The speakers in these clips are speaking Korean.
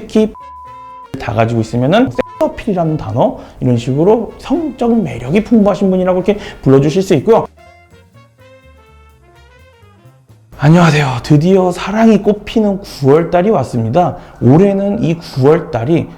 특히 다 가지고 있으면은 섹서필이라는 단어 이런 식으로 성적 매력이 풍부하신 분이라고 이렇게 불러주실 수 있고요. 안녕하세요. 드디어 사랑이 꽃피는 9월달이 왔습니다. 올해는 이 9월달이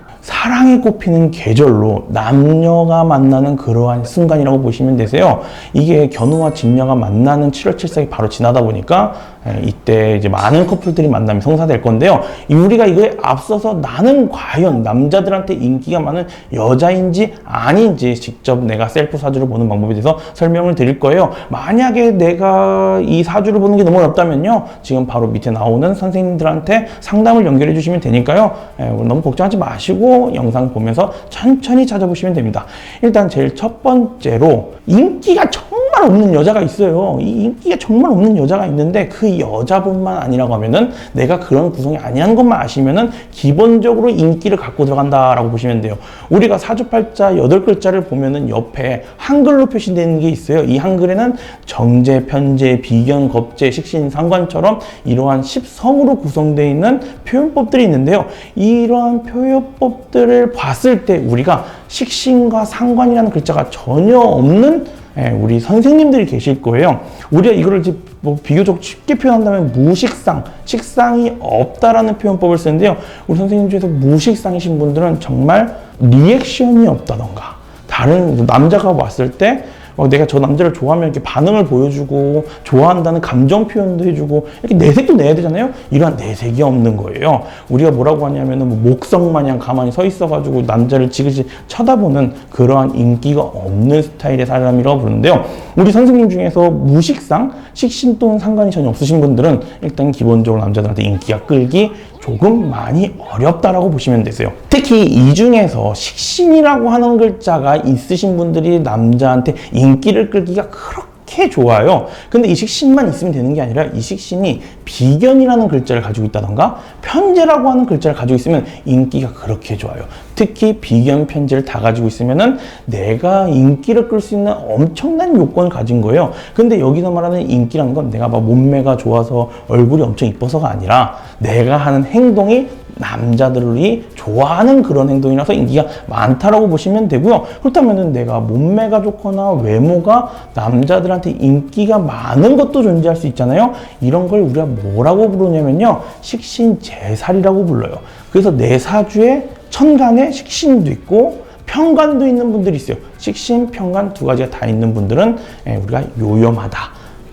사랑이 꽃피는 계절로 남녀가 만나는 그러한 순간이라고 보시면 되세요. 이게 견우와 직녀가 만나는 7월 7일이 바로 지나다 보니까 에, 이때 이제 많은 커플들이 만남이 성사될 건데요. 이 우리가 이거에 앞서서 나는 과연 남자들한테 인기가 많은 여자인지 아닌지 직접 내가 셀프 사주를 보는 방법에 대해서 설명을 드릴 거예요. 만약에 내가 이 사주를 보는 게 너무 어렵다면요. 지금 바로 밑에 나오는 선생님들한테 상담을 연결해 주시면 되니까요. 에, 너무 걱정하지 마시고 영상 보면서 천천히 찾아보시면 됩니다. 일단 제일 첫 번째로 인기가 정말 없는 여자가 있어요. 이 인기가 정말 없는 여자가 있는데 그 여자분만 아니라고 하면은 내가 그런 구성이 아니라는 것만 아시면은 기본적으로 인기를 갖고 들어간다라고 보시면 돼요. 우리가 사주팔자 여덟 글자를 보면은 옆에 한글로 표시되는 게 있어요. 이 한글에는 정제, 편제, 비견, 겁제, 식신, 상관처럼 이러한 10성으로 구성되어 있는 표현법들이 있는데요. 이러한 표현법들을 봤을 때 우리가 식신과 상관이라는 글자가 전혀 없는 예, 우리 선생님들이 계실 거예요. 우리가 이거를 뭐 비교적 쉽게 표현한다면 무식상, 식상이 없다라는 표현법을 쓰는데요. 우리 선생님 중에서 무식상이신 분들은 정말 리액션이 없다던가 다른 남자가 왔을 때 어, 내가 저 남자를 좋아하면 이렇게 반응을 보여주고 좋아한다는 감정 표현도 해주고 이렇게 내색도 내야 되잖아요. 이러한 내색이 없는 거예요. 우리가 뭐라고 하냐면은 뭐 목성 마냥 가만히 서 있어가지고 남자를 지그시 쳐다보는 그러한 인기가 없는 스타일의 사람이라고 부르는데요. 우리 선생님 중에서 무식상 식신 또는 상관이 전혀 없으신 분들은 일단 기본적으로 남자들한테 인기가 끌기 조금 많이 어렵다라고 보시면 되세요. 특히 이 중에서 식신이라고 하는 글자가 있으신 분들이 남자한테 인기를 끌기가 그렇게 좋아요. 근데 이 식신만 있으면 되는 게 아니라 이 식신이 비견이라는 글자를 가지고 있다던가 편제라고 하는 글자를 가지고 있으면 인기가 그렇게 좋아요. 특히 비견 편제를 다 가지고 있으면은 내가 인기를 끌 수 있는 엄청난 요건을 가진 거예요. 근데 여기서 말하는 인기란 건 내가 막 몸매가 좋아서 얼굴이 엄청 이뻐서가 아니라 내가 하는 행동이 남자들이 좋아하는 그런 행동이라서 인기가 많다라고 보시면 되고요. 그렇다면은 내가 몸매가 좋거나 외모가 남자들한테 인기가 많은 것도 존재할 수 있잖아요. 이런 걸 우리가 뭐라고 부르냐면요. 식신재살이라고 불러요. 그래서 내 사주에 천간에 식신도 있고 평간도 있는 분들이 있어요. 식신, 평간 두 가지가 다 있는 분들은 예, 우리가 요염하다.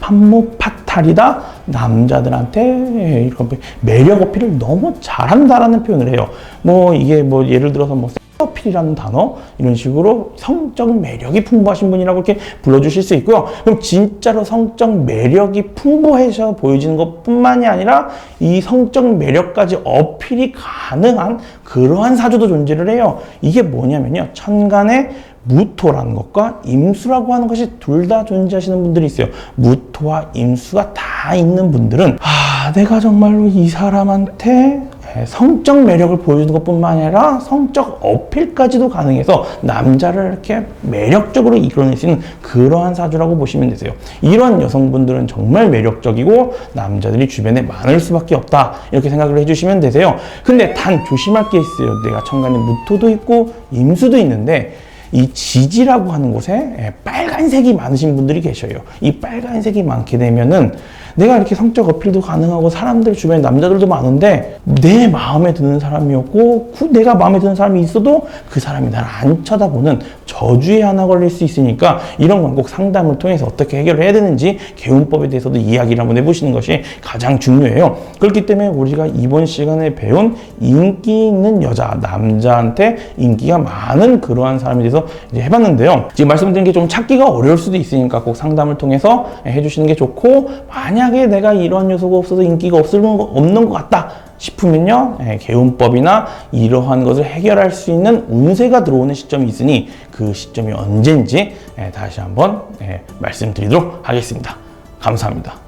판무파 탈이다 남자들한테 이런 매력 어필을 너무 잘한다라는 표현을 해요. 뭐 이게 뭐 예를 들어서 뭐 어필이라는 단어 이런 식으로 성적 매력이 풍부하신 분이라고 이렇게 불러주실 수 있고요. 그럼 진짜로 성적 매력이 풍부해서 보여지는 것뿐만이 아니라 이 성적 매력까지 어필이 가능한 그러한 사주도 존재를 해요. 이게 뭐냐면요. 천간에 무토라는 것과 임수라고 하는 것이 둘 다 존재하시는 분들이 있어요. 무토와 임수가 다 있는 분들은 아 내가 정말로 이 사람한테 성적 매력을 보여주는 것뿐만 아니라 성적 어필까지도 가능해서 남자를 이렇게 매력적으로 이끌어낼 수 있는 그러한 사주라고 보시면 되세요. 이런 여성분들은 정말 매력적이고 남자들이 주변에 많을 수밖에 없다 이렇게 생각을 해주시면 되세요. 근데 단 조심할 게 있어요. 내가 천간에 무토도 있고 임수도 있는데 이 지지라고 하는 곳에 예, 빨간색이 많으신 분들이 계셔요. 이 빨간색이 많게 되면은 내가 이렇게 성적 어필도 가능하고 사람들 주변에 남자들도 많은데 내 마음에 드는 사람이었고 그 내가 마음에 드는 사람이 있어도 그 사람이 나를 안 쳐다보는 저주에 하나 걸릴 수 있으니까 이런 건 꼭 상담을 통해서 어떻게 해결을 해야 되는지 개운법에 대해서도 이야기를 한번 해보시는 것이 가장 중요해요. 그렇기 때문에 우리가 이번 시간에 배운 인기 있는 여자, 남자한테 인기가 많은 그러한 사람에 대해서 이제 해봤는데요. 지금 말씀드린 게 좀 찾기가 어려울 수도 있으니까 꼭 상담을 통해서 해주시는 게 좋고 만약 에 내가 이런 요소가 없어서 인기가 없을 거, 없는 것 같다. 싶으면요, 예, 개운법이나 이러한 것을 해결할 수 있는 운세가 들어오는 시점이 있으니 그 시점이 언제인지 예, 다시 한번 예, 말씀드리도록 하겠습니다. 감사합니다.